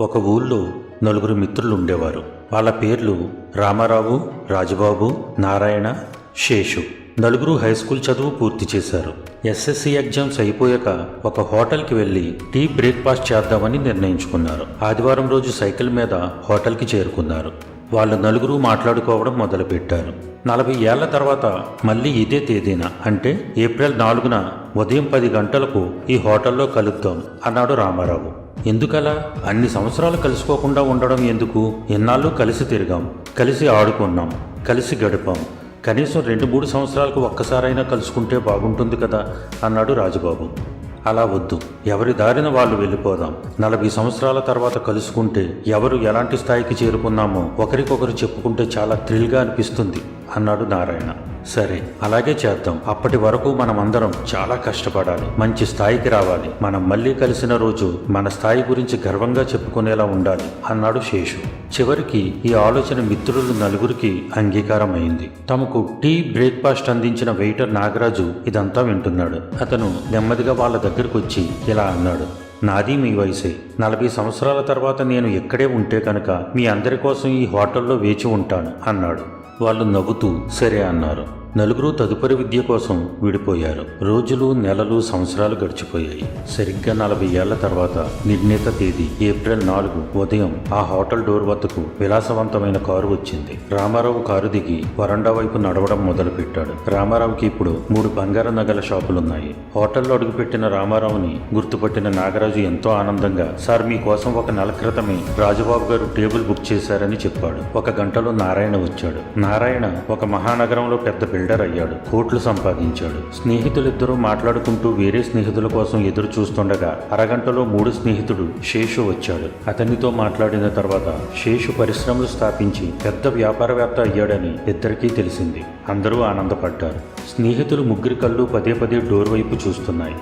ఒక ఊళ్ళో నలుగురు మిత్రులు ఉండేవారు. వాళ్ళ పేర్లు రామారావు రాజబాబు నారాయణ శేషు. నలుగురు హై స్కూల్ చదువు పూర్తి చేశారు. ఎస్ఎస్సి ఎగ్జామ్స్ అయిపోయాక ఒక హోటల్కి వెళ్ళి టీ బ్రేక్ఫాస్ట్ చేద్దామని నిర్ణయించుకున్నారు. ఆదివారం రోజు సైకిల్ మీద హోటల్కి చేరుకున్నారు. వాళ్ళు నలుగురు మాట్లాడుకోవడం మొదలుపెట్టారు. నలభై ఏళ్ళ తర్వాత మళ్ళీ ఇదే తేదీన అంటే ఏప్రిల్ నాలుగున ఉదయం పది గంటలకు ఈ హోటల్లో కలుద్దాం అన్నాడు రామారావు. ఎందుకలా? అన్ని సంవత్సరాలు కలుసుకోకుండా ఉండడం ఎందుకు? ఎన్నాళ్ళు కలిసి తిరిగాం కలిసి ఆడుకున్నాం కలిసి గడిపాం. కనీసం రెండు మూడు సంవత్సరాలకు ఒక్కసారైనా కలుసుకుంటే బాగుంటుంది కదా అన్నాడు రాజుబాబు. అలా వద్దు. ఎవరి దారిన వాళ్ళు వెళ్ళిపోదాం. నలభై సంవత్సరాల తర్వాత కలుసుకుంటే ఎవరు ఎలాంటి స్థాయికి చేరుకున్నామో ఒకరికొకరు చెప్పుకుంటే చాలా థ్రిల్గా అనిపిస్తుంది అన్నాడు నారాయణ. సరే అలాగే చేద్దాం. అప్పటి వరకు మనమందరం చాలా కష్టపడాలి. మంచి స్థాయికి రావాలి. మనం మళ్ళీ కలిసిన రోజు మన స్థాయి గురించి గర్వంగా చెప్పుకునేలా ఉండాలి అన్నాడు శేషు. చివరికి ఈ ఆలోచన మిత్రులు నలుగురికి అంగీకారం అయింది తమకు టీ బ్రేక్ఫాస్ట్ అందించిన వెయిటర్ నాగరాజు ఇదంతా వింటున్నాడు. అతను నెమ్మదిగా వాళ్ళ దగ్గరకు వచ్చి ఇలా అన్నాడు. నాది మీ వయసే. నలభై సంవత్సరాల తర్వాత నేను ఎక్కడే ఉంటే కనుక మీ అందరి కోసం ఈ హోటల్లో వేచి ఉంటాను అన్నాడు. వాళ్ళు నవ్వుతూ సరే అన్నారు. నలుగురు తదుపరి విద్య కోసం విడిపోయారు. రోజులు నెలలు సంవత్సరాలు గడిచిపోయాయి. సరిగ్గా నలభై ఏళ్ళ తర్వాత నిర్ణీత తేదీ ఏప్రిల్ నాలుగు ఉదయం ఆ హోటల్ డోర్ వద్దకు విలాసవంతమైన కారు వచ్చింది. రామారావు కారు దిగి వరండా వైపు నడవడం మొదలుపెట్టాడు. రామారావుకి ఇప్పుడు మూడు బంగారు నగల షాపులున్నాయి. హోటల్లో అడుగుపెట్టిన రామారావుని గుర్తుపట్టిన నాగరాజు ఎంతో ఆనందంగా సార్ మీకోసం ఒక నెల క్రితమే రాజబాబు గారు టేబుల్ బుక్ చేశారని చెప్పాడు. ఒక గంటలో నారాయణ వచ్చాడు. నారాయణ ఒక మహానగరంలో పెద్ద బిల్డర్ అయ్యాడు. కోట్లు సంపాదించాడు. స్నేహితులిద్దరూ మాట్లాడుకుంటూ వేరే స్నేహితుల కోసం ఎదురు చూస్తుండగా అరగంటలో మూడు స్నేహితుడు శేషు వచ్చాడు. అతనితో మాట్లాడిన తర్వాత శేషు పరిశ్రమలు స్థాపించి పెద్ద వ్యాపారవేత్త అయ్యాడని ఇద్దరికీ తెలిసింది. అందరూ ఆనందపడ్డారు. స్నేహితులు ముగ్గురి కళ్ళు పదే పదే డోర్ వైపు చూస్తున్నాయి.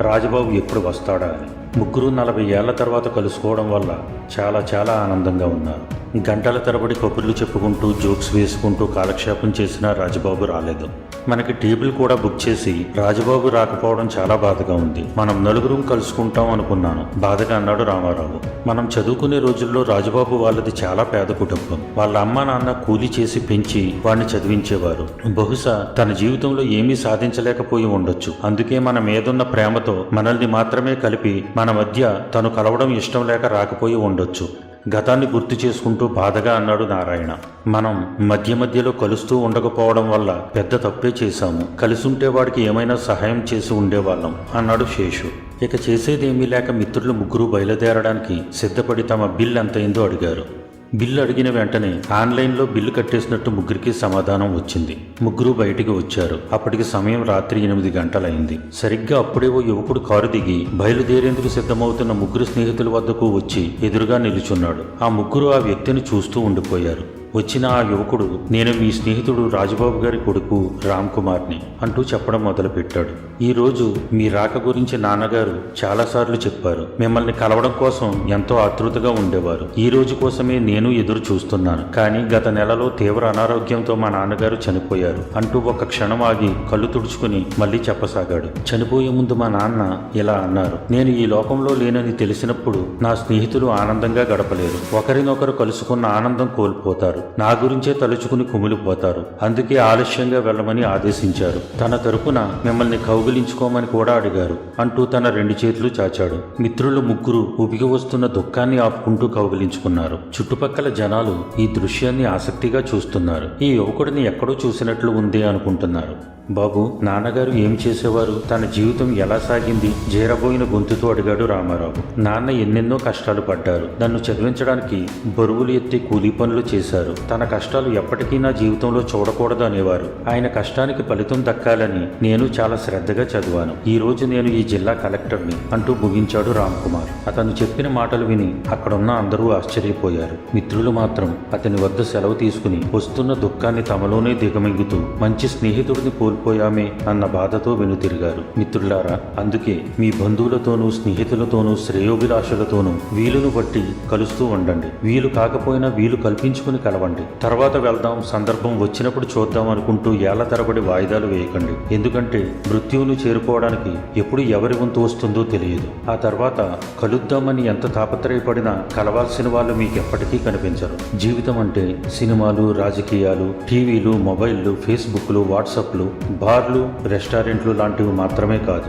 రాజబాబు ఎప్పుడు వస్తాడా అని. ముగ్గురు నలభై ఏళ్ళ తర్వాత కలుసుకోవడం వల్ల చాలా చాలా ఆనందంగా ఉన్నారు. గంటల తరబడి కబుర్లు చెప్పుకుంటూ జోక్స్ వేసుకుంటూ కాలక్షేపం చేసిన రాజబాబు రాలేదు. మనకి టేబుల్ కూడా బుక్ చేసి రాజబాబు రాకపోవడం చాలా బాధగా ఉంది. మనం నలుగురం కలుసుకుంటాం అనుకున్నాను. బాధగా అన్నాడు రామారావు. మనం చదువుకునే రోజుల్లో రాజబాబు వాళ్ళది చాలా పేద కుటుంబం. వాళ్ళ అమ్మ నాన్న కూలి చేసి పెంచి వాడిని చదివించేవారు. బహుశా తన జీవితంలో ఏమీ సాధించలేకపోయి ఉండొచ్చు. అందుకే మన మీదున్న ప్రేమతో మనల్ని మాత్రమే కలిపి మన మధ్య తను కలవడం ఇష్టం లేక రాకపోయి ఉండొచ్చు. గతాన్ని గుర్తు చేసుకుంటూ బాధగా అన్నాడు నారాయణ. మనం మధ్య మధ్యలో కలుస్తూ ఉండకపోవడం వల్ల పెద్ద తప్పే చేశాము. కలిసుంటే వాడికి ఏమైనా సహాయం చేసి ఉండేవాళ్ళం అన్నాడు శేషు. ఇక చేసేదేమీ లేక మిత్రులు ముగ్గురు బయలుదేరడానికి సిద్ధపడి తమ బిల్ ఎంతైందో అడిగారు. బిల్లు అడిగిన వెంటనే ఆన్లైన్లో బిల్లు కట్టేసినట్టు ముగ్గురికి సమాధానం వచ్చింది. ముగ్గురు బయటికి వచ్చారు. అప్పటికి సమయం రాత్రి ఎనిమిది గంటలైంది. సరిగ్గా అప్పుడే ఓ యువకుడు కారు దిగి బయలుదేరేందుకు సిద్ధమవుతున్న ముగ్గురు స్నేహితుల వద్దకు వచ్చి ఎదురుగా నిలుచున్నాడు. ఆ ముగ్గురు ఆ వ్యక్తిని చూస్తూ ఉండిపోయారు. వచ్చిన ఆ యువకుడు నేను మీ స్నేహితుడు రాజబాబు గారి కొడుకు రామ్ కుమార్ని అంటూ చెప్పడం మొదలుపెట్టాడు. ఈ రోజు మీ రాక గురించి నాన్నగారు చాలాసార్లు చెప్పారు. మిమ్మల్ని కలవడం కోసం ఎంతో ఆతృతగా ఉండేవారు. ఈ రోజు కోసమే నేను ఎదురు చూస్తున్నాను. కానీ గత నెలలో తీవ్ర అనారోగ్యంతో మా నాన్నగారు చనిపోయారు అంటూ ఒక క్షణం ఆగి కళ్ళు తుడుచుకుని మళ్ళీ చెప్పసాగాడు. చనిపోయే ముందు మా నాన్న ఇలా అన్నారు. నేను ఈ లోకంలో లేనని తెలిసినప్పుడు నా స్నేహితులు ఆనందంగా గడపలేరు. ఒకరినొకరు కలుసుకున్న ఆనందం కోల్పోతారు. నా గురించే తలుచుకుని కుమిలిపోతారు అందుకే ఆలస్యంగా వెళ్ళమని ఆదేశించారు. తన తరపున మిమ్మల్ని కౌగిలించుకోమని కూడా అడిగారు. అంటూ తన రెండు చేతులు చాచాడు. మిత్రులు ముగ్గురు ఉబికి వస్తున్న దుఃఖాన్ని ఆపుకుంటూ కౌగిలించుకున్నారు. చుట్టుపక్కల జనాలు ఈ దృశ్యాన్ని ఆసక్తిగా చూస్తున్నారు. ఈ యువకుడిని ఎక్కడో చూసినట్లు ఉంది అనుకుంటున్నారు. బాబు నాన్నగారు ఏం చేసేవారు? తన జీవితం ఎలా సాగింది? జీరబోయిన గొంతుతో అడిగాడు రామారావు. నాన్న ఎన్నెన్నో కష్టాలు పడ్డారు. నన్ను చదివించడానికి బరువులు ఎత్తి కూలీ పనులు చేశారు. తన కష్టాలు ఎప్పటికీ నా జీవితంలో చూడకూడదు అనేవారు. ఆయన కష్టానికి ఫలితం దక్కాలని నేను చాలా శ్రద్ధగా చదివాను. ఈ రోజు నేను ఈ జిల్లా కలెక్టర్ని అంటూ ముగించాడు రామ్ కుమార్ అతను చెప్పిన మాటలు విని అక్కడున్న అందరూ ఆశ్చర్యపోయారు. మిత్రులు మాత్రం అతని వద్ద సెలవు తీసుకుని వస్తున్న దుఃఖాన్ని తమలోనే దిగమింగుతూ మంచి స్నేహితుడిని పోలి కోల్పోయామే అన్న బాధతో వెనుతిరిగారు. మిత్రులారా అందుకే మీ బంధువులతోనూ స్నేహితులతోనూ శ్రేయోభిలాషులతోనూ వీలును బట్టి కలుస్తూ ఉండండి. వీలు కాకపోయినా వీలు కల్పించుకుని కలవండి. తర్వాత వెళ్దాం సందర్భం వచ్చినప్పుడు చూద్దాం అనుకుంటూ ఏళ్ళ తరబడి వాయిదాలు వేయకండి. ఎందుకంటే మృత్యువును చేరుకోవడానికి ఎప్పుడు ఎవరి వంతు వస్తుందో తెలియదు. ఆ తర్వాత కలుద్దామని ఎంత తాపత్రయపడినా కలవాల్సిన వాళ్ళు మీకు ఎప్పటికీ కనిపించరు. జీవితం అంటే సినిమాలు రాజకీయాలు టీవీలు మొబైల్లు ఫేస్బుక్లు వాట్సాప్లు బార్లు రెస్టారెంట్లు లాంటివి మాత్రమే కాదు.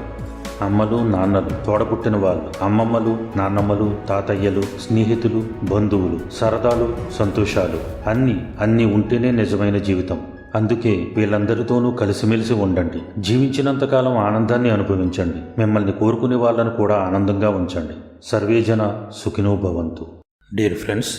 అమ్మలు నాన్నలు తోడపుట్టిన వాళ్ళు అమ్మమ్మలు నాన్నమ్మలు తాతయ్యలు స్నేహితులు బంధువులు సరదాలు సంతోషాలు. అన్నీ అన్నీ ఉంటేనే నిజమైన జీవితం. అందుకే వీళ్ళందరితోనూ కలిసిమెలిసి ఉండండి. జీవించినంతకాలం ఆనందాన్ని అనుభవించండి. మిమ్మల్ని కోరుకునే వాళ్ళను కూడా ఆనందంగా ఉంచండి. సర్వేజన సుఖినో భవంతు డియర్ ఫ్రెండ్స్